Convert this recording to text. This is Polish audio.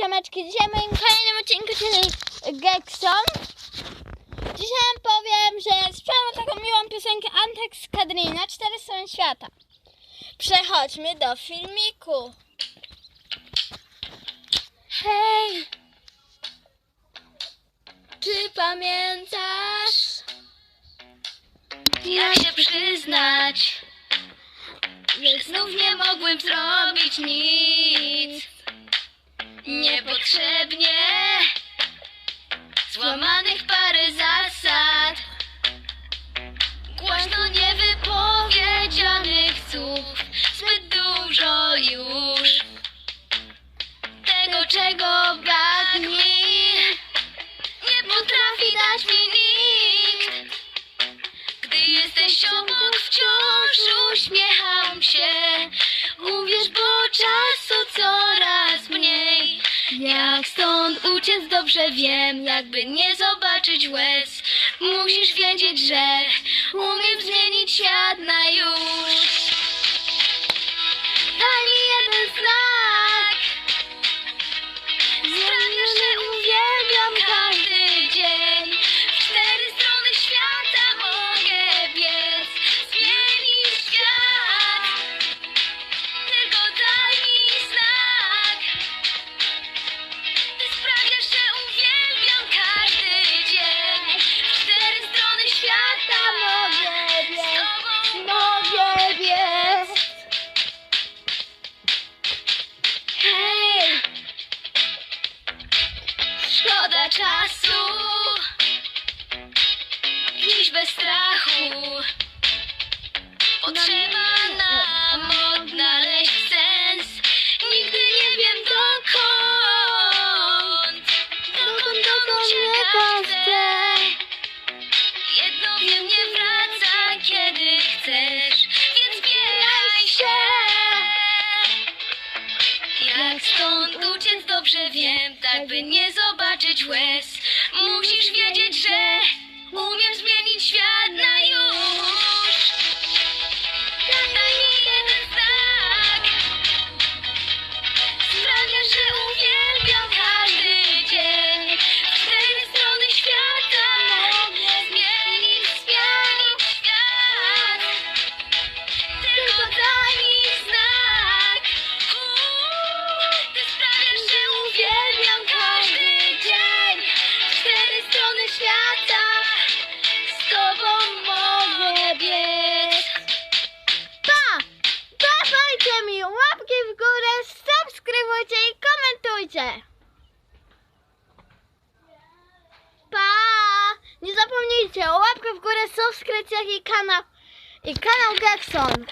ziomeczki, dzisiaj w moim kolejnym odcinku, czyli Gekson. Dzisiaj powiem, że śpiewam taką miłą piosenkę Antek z Kadrina, Cztery strony świata. Przechodźmy do filmiku. Hej! Czy pamiętasz? Jak się przyznać, że znów nie mogłem zrobić nic Niepotrzebnie. Złamanych parę zasad. Głośno niewypowiedzianych słów. Zbyt dużo już Tego czego brak Nie potrafi dać mi nikt. Gdy jesteś obok wciąż uśmiecham się Jak stąd uciec dobrze wiem Jakby nie zobaczyć łez. Musisz wiedzieć, że Umiem zmienić świat na już Szkoda czasu. Iść bez strachu. Potrzeba nam odnaleźć sens. Nigdy nie wiem dokąd. Dokąd, dokąd uciekać chcę. Jedno wiem, nie wraca kiedy chcesz. Więc zbieraj się. Jak stąd uciec dobrze wiem, tak by nie zobaczyć łez. Musisz wiedzieć, że umiem zmienić świat na już. Daj mi jeden znak Sprawia, że uwielbiam Pa! Nie zapomnijcie o łapkę w górę, subskrypcjach i kanał i kanał Gekson.